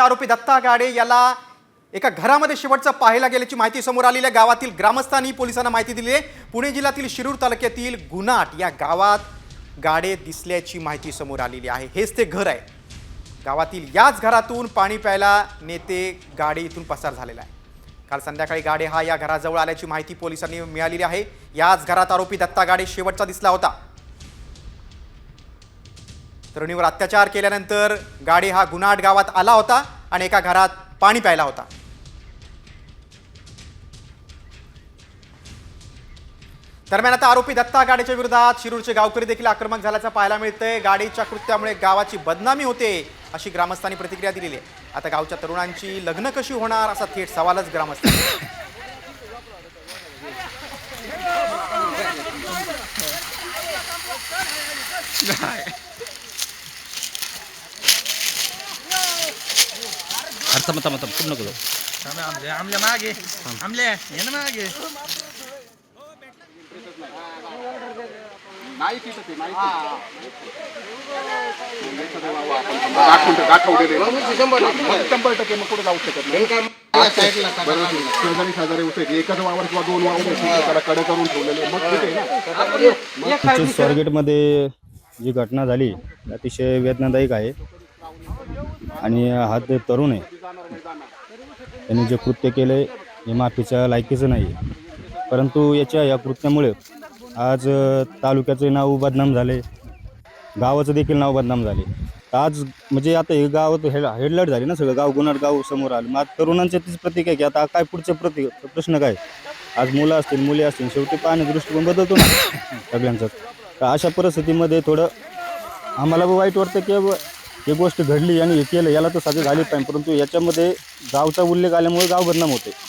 आरोपी दत्ता गाडे याला एका घरामध्ये शेवटचं पाहायला गेल्याची माहिती समोर आलेली आहे. गावातील ग्रामस्थांनी पोलिसांना माहिती दिली आहे. पुणे जिल्ह्यातील शिरूर तालुक्यातील गुनाट या गावात गाडे दिसल्याची माहिती समोर आलेली आहे. हेच ते घर आहे. गावातील याच घरातून पाणी प्यायला नेते गाडे इथून पसार झालेला आहे. काल संध्याकाळी गाडे हा या घराजवळ आल्याची माहिती पोलिसांनी मिळालेली आहे. याच घरात आरोपी दत्ता गाडे शेवटचा दिसला होता. तरुणीवर अत्याचार केल्यानंतर गाडी हा गुन्हाट गावात आला होता आणि एका घरात पाणी प्यायला होता. दरम्यान आता आरोपी दत्ता गाडीच्या विरोधात शिरूरचे गावकरी देखील आक्रमक झाल्याचं पाहायला मिळतंय. गाडीच्या कृत्यामुळे गावाची बदनामी होते अशी ग्रामस्थांनी प्रतिक्रिया दिलेली आहे. आता गावच्या तरुणांची लग्न कशी होणार असा थेट सवालच ग्रामस्थांनी अरे थांब थांब थांब पूर्ण नको जाऊ. थांबे आमले आमल्या मागे आमले ये ना मागे शंभर टक्के मग कुठे जाऊ शकत नाही बरोबर आहे. शेजारी शेजारी होते एकच वावर किंवा दोन वावर त्याला कडे करून ठेवलेले मग ठीक आहे ना तिथं स्वारगेटमध्ये जी घटना झाली ती अतिशय वेदनादायक आहे आणि हा ते तरुण आहे त्यांनी जे कृत्य केलं आहे हे माफीच्या लायकीचं नाही. आहे परंतु याच्या या कृत्यामुळे आज तालुक्याचे नाव बदनाम झाले. गावाचं देखील नाव बदनाम झाले. तर आज म्हणजे आता हे गावात हेड हेडलाईट झाली ना सगळं. गाव गुन्हाट गाव समोर आलं. मग आता तरुणांच्या तीच प्रतीक आहे की आता काय पुढचे प्रति प्रश्न काय? आज मुलं असतील मुली असतील शेवटी पाहण्याचा दृष्टिकोन बदलतो ना सगळ्यांचाच तर अशा परिस्थितीमध्ये थोडं आम्हाला वाईट वाटतं की बुवा ही गोष्ट घडली आणि हे केलं याला तर साध्य झाली पाहिजे. परंतु याच्यामध्ये गावचा उल्लेख आल्यामुळे गाव बदनाम होते.